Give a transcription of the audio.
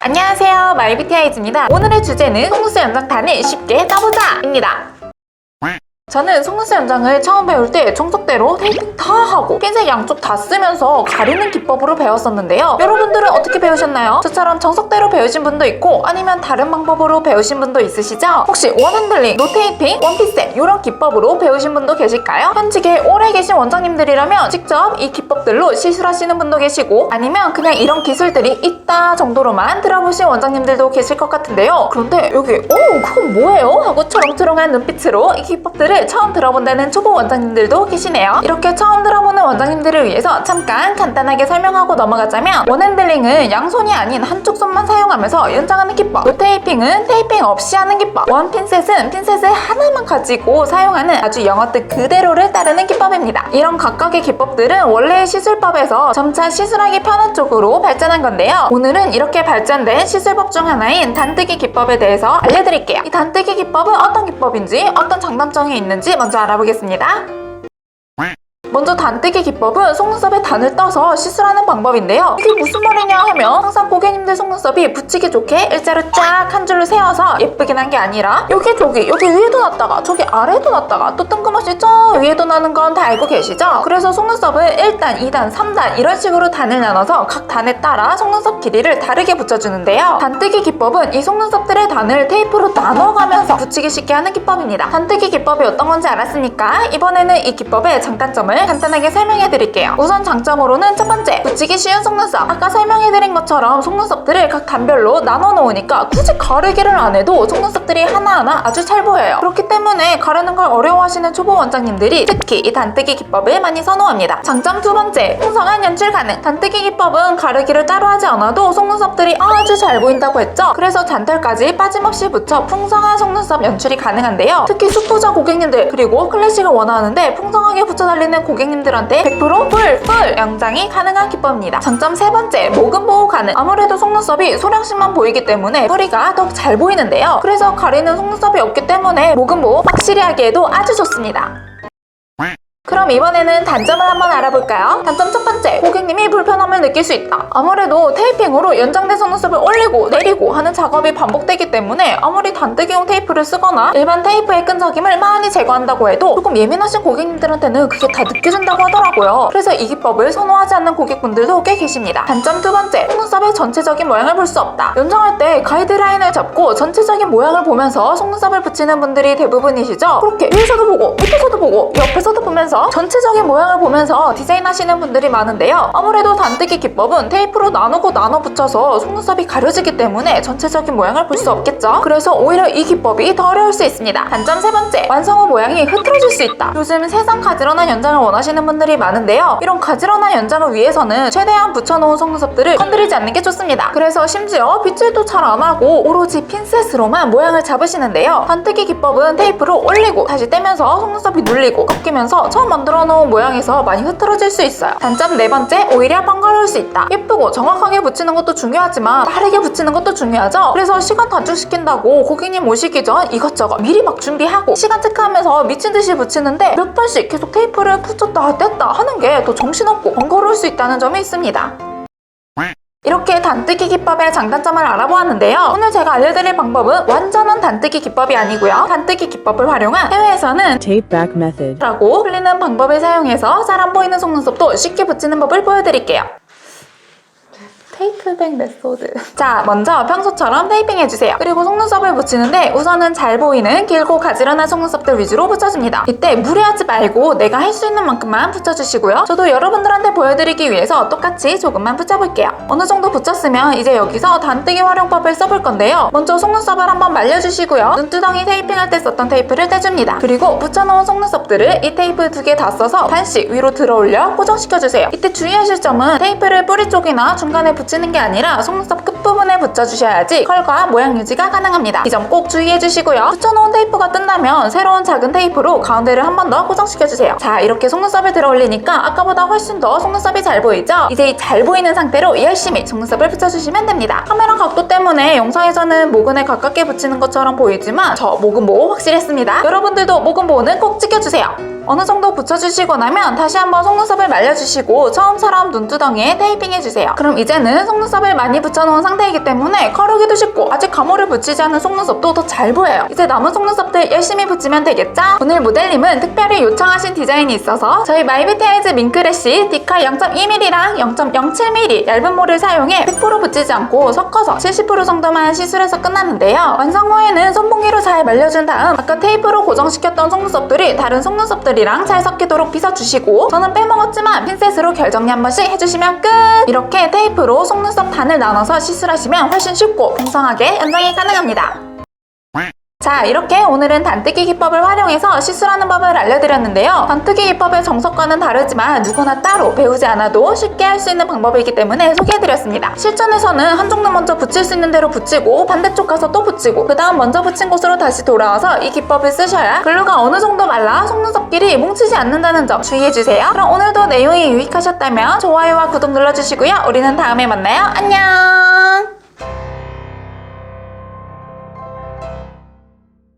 안녕하세요. 마이비티아이즈입니다. 오늘의 주제는 속눈썹 연장단을 쉽게 따보자 입니다 저는 속눈썹 연장을 처음 배울 때 정석대로 테이핑 다 하고 핀셋 양쪽 다 쓰면서 가리는 기법으로 배웠었는데요 여러분들은 어떻게 배우셨나요? 저처럼 정석대로 배우신 분도 있고 아니면 다른 방법으로 배우신 분도 있으시죠? 혹시 원핸들링, 노테이핑, 원피셋 이런 기법으로 배우신 분도 계실까요? 현직에 오래 계신 원장님들이라면 직접 이 기법들로 시술하시는 분도 계시고 아니면 그냥 이런 기술들이 있다 정도로만 들어보신 원장님들도 계실 것 같은데요 그런데 여기 오 그건 뭐예요? 하고 초롱초롱한 눈빛으로 이 기법들을 처음 들어본다는 초보 원장님들도 계시네요. 이렇게 처음 들어보는 원장님들을 위해서 잠깐 간단하게 설명하고 넘어가자면 원핸들링은 양손이 아닌 한쪽 손만 사용하면서 연장하는 기법 노테이핑은 테이핑 없이 하는 기법 원핀셋은 핀셋을 하나만 가지고 사용하는 아주 영어 뜻 그대로를 따르는 기법입니다. 이런 각각의 기법들은 원래의 시술법에서 점차 시술하기 편한 쪽으로 발전한 건데요. 오늘은 이렇게 발전된 시술법 중 하나인 단뜨기 기법에 대해서 알려드릴게요. 이 단뜨기 기법은 어떤 기법인지 어떤 장단점이 있는지 먼저 알아보겠습니다 먼저 단뜨기 기법은 속눈썹에 단을 떠서 시술하는 방법인데요. 이게 무슨 말이냐 하면 항상 고객님들 속눈썹이 붙이기 좋게 일자로 쫙 한 줄로 세워서 예쁘게 난게 아니라 여기 저기 여기 위에도 났다가 저기 아래도 났다가 또 뜬금없이 저 위에도 나는 건 다 알고 계시죠? 그래서 속눈썹을 1단, 2단, 3단 이런 식으로 단을 나눠서 각 단에 따라 속눈썹 길이를 다르게 붙여주는데요. 단뜨기 기법은 이 속눈썹들의 단을 테이프로 나눠가면서 붙이기 쉽게 하는 기법입니다. 단뜨기 기법이 어떤 건지 알았으니까 이번에는 이 기법의 장단점을 간단하게 설명해 드릴게요. 우선 장점으로는 첫 번째, 붙이기 쉬운 속눈썹. 아까 설명해 드린 것처럼 속눈썹들을 각 단별로 나눠 놓으니까 굳이 가르기를 안 해도 속눈썹들이 하나하나 아주 잘 보여요. 그렇기 때문에 가르는 걸 어려워하시는 초보 원장님들이 특히 이 단뜨기 기법을 많이 선호합니다. 장점 두 번째, 풍성한 연출 가능. 단뜨기 기법은 가르기를 따로 하지 않아도 속눈썹들이 아주 잘 보인다고 했죠. 그래서 잔털까지 빠짐없이 붙여 풍성한 속눈썹 연출이 가능한데요. 특히 수포자 고객님들 그리고 클래식을 원하는데 풍성하게 붙여달리는 고객 님들한테 100% 풀, 풀 연장이 가능한 기법입니다. 장점 세 번째, 모근 보호 가능. 아무래도 속눈썹이 소량씩만 보이기 때문에 뿌리가 더 잘 보이는데요. 그래서 가리는 속눈썹이 없기 때문에 모근 보호 확실히 하기에도 아주 좋습니다. 그럼 이번에는 단점을 한번 알아볼까요? 단점 첫 번째, 고객님이 불편함을 느낄 수 있다. 아무래도 테이핑으로 연장된 속눈썹을 올리고 내리고 하는 작업이 반복되기 때문에 아무리 단뜨기용 테이프를 쓰거나 일반 테이프의 끈적임을 많이 제거한다고 해도 조금 예민하신 고객님들한테는 그게 다 느껴진다고 하더라고요. 그래서 이 기법을 선호하지 않는 고객분들도 꽤 계십니다. 단점 두 번째, 속눈썹의 전체적인 모양을 볼 수 없다. 연장할 때 가이드라인을 잡고 전체적인 모양을 보면서 속눈썹을 붙이는 분들이 대부분이시죠? 그렇게 위에서도 보고 밑에서도 보고 옆에서도 보면서 전체적인 모양을 보면서 디자인하시는 분들이 많은데요. 아무래도 단뜨기 기법은 테이프로 나누고 나눠 붙여서 속눈썹이 가려지기 때문에 전체적인 모양을 볼 수 없겠죠. 그래서 오히려 이 기법이 더 어려울 수 있습니다. 단점 세 번째, 완성 후 모양이 흐트러질 수 있다. 요즘 세상 가지런한 연장을 원하시는 분들이 많은데요. 이런 가지런한 연장을 위해서는 최대한 붙여놓은 속눈썹들을 건드리지 않는 게 좋습니다. 그래서 심지어 빗질도 잘 안 하고 오로지 핀셋으로만 모양을 잡으시는데요. 단뜨기 기법은 테이프로 올리고 다시 떼면서 속눈썹이 눌리고 꺾이면서 처음 만들어 놓은 모양에서 많이 흐트러질 수 있어요. 단점 네 번째, 오히려 번거로울 수 있다. 예쁘고 정확하게 붙이는 것도 중요하지만 빠르게 붙이는 것도 중요하죠. 그래서 시간 단축시킨다고 고객님 오시기 전 이것저것 미리 막 준비하고 시간 체크하면서 미친 듯이 붙이는데 몇 번씩 계속 테이프를 붙였다 뗐다 하는 게 더 정신없고 번거로울 수 있다는 점이 있습니다. 이렇게 단뜨기 기법의 장단점을 알아보았는데요. 오늘 제가 알려드릴 방법은 완전한 단뜨기 기법이 아니고요. 단뜨기 기법을 활용한 해외에서는 Tape back method. 라고 불리는 방법을 사용해서 잘안 보이는 속눈썹도 쉽게 붙이는 법을 보여드릴게요. 테이프백 메소드. 자, 먼저 평소처럼 테이핑 해주세요. 그리고 속눈썹을 붙이는데 우선은 잘 보이는 길고 가지런한 속눈썹들 위주로 붙여줍니다. 이때 무리하지 말고 내가 할 수 있는 만큼만 붙여주시고요. 저도 여러분들한테 보여드리기 위해서 똑같이 조금만 붙여볼게요. 어느 정도 붙였으면 이제 여기서 단뜨기 활용법을 써볼 건데요. 먼저 속눈썹을 한번 말려주시고요. 눈두덩이 테이핑할 때 썼던 테이프를 떼줍니다. 그리고 붙여놓은 속눈썹들을 이 테이프 두 개 다 써서 반씩 위로 들어올려 고정시켜주세요. 이때 주의하실 점은 테이프를 뿌리 쪽이나 중간에 붙 이는 게 아니라 속눈썹 끝부분에 붙여주셔야지 컬과 모양 유지가 가능합니다. 이 점 꼭 주의해주시고요. 붙여놓은 테이프가 뜬다면 새로운 작은 테이프로 가운데를 한 번 더 고정시켜주세요. 자 이렇게 속눈썹을 들어 올리니까 아까보다 훨씬 더 속눈썹이 잘 보이죠? 이제 이잘 보이는 상태로 열심히 속눈썹을 붙여주시면 됩니다. 카메라 각도 때문에 영상에서는 모근에 가깝게 붙이는 것처럼 보이지만 저 모근 보호 확실했습니다. 여러분들도 모근 보호는 꼭 지켜주세요. 어느 정도 붙여주시고 나면 다시 한번 속눈썹을 말려주시고 처음처럼 눈두덩이에 테이핑해주세요. 그럼 이제는 속눈썹을 많이 붙여놓은 상태이기 때문에 커르기도 쉽고 아직 가모를 붙이지 않은 속눈썹도 더 잘 보여요. 이제 남은 속눈썹들 열심히 붙이면 되겠죠? 오늘 모델님은 특별히 요청하신 디자인이 있어서 저희 마이비테이즈 밍크래쉬 디카 0.2mm랑 0.07mm 얇은 모를 사용해 100% 붙이지 않고 섞어서 70% 정도만 시술해서 끝났는데요. 완성 후에는 손봉기로 잘 말려준 다음 아까 테이프로 고정시켰던 속눈썹들이 다른 속눈썹들이랑 잘 섞이도록 빗어주시고 저는 빼먹었지만 핀셋으로 결정리 한 번씩 해주시면 끝! 이렇게 테이프로 속눈썹 단을 나눠서 시술하시면 훨씬 쉽고 풍성하게 연장이 가능합니다. 자 이렇게 오늘은 단뜨기 기법을 활용해서 시술하는 법을 알려드렸는데요. 단뜨기 기법의 정석과는 다르지만 누구나 따로 배우지 않아도 쉽게 할 수 있는 방법이기 때문에 소개해드렸습니다. 실전에서는 한쪽눈 먼저 붙일 수 있는 대로 붙이고 반대쪽 가서 또 붙이고 그 다음 먼저 붙인 곳으로 다시 돌아와서 이 기법을 쓰셔야 글루가 어느 정도 말라 속눈썹끼리 뭉치지 않는다는 점 주의해주세요. 그럼 오늘도 내용이 유익하셨다면 좋아요와 구독 눌러주시고요. 우리는 다음에 만나요. 안녕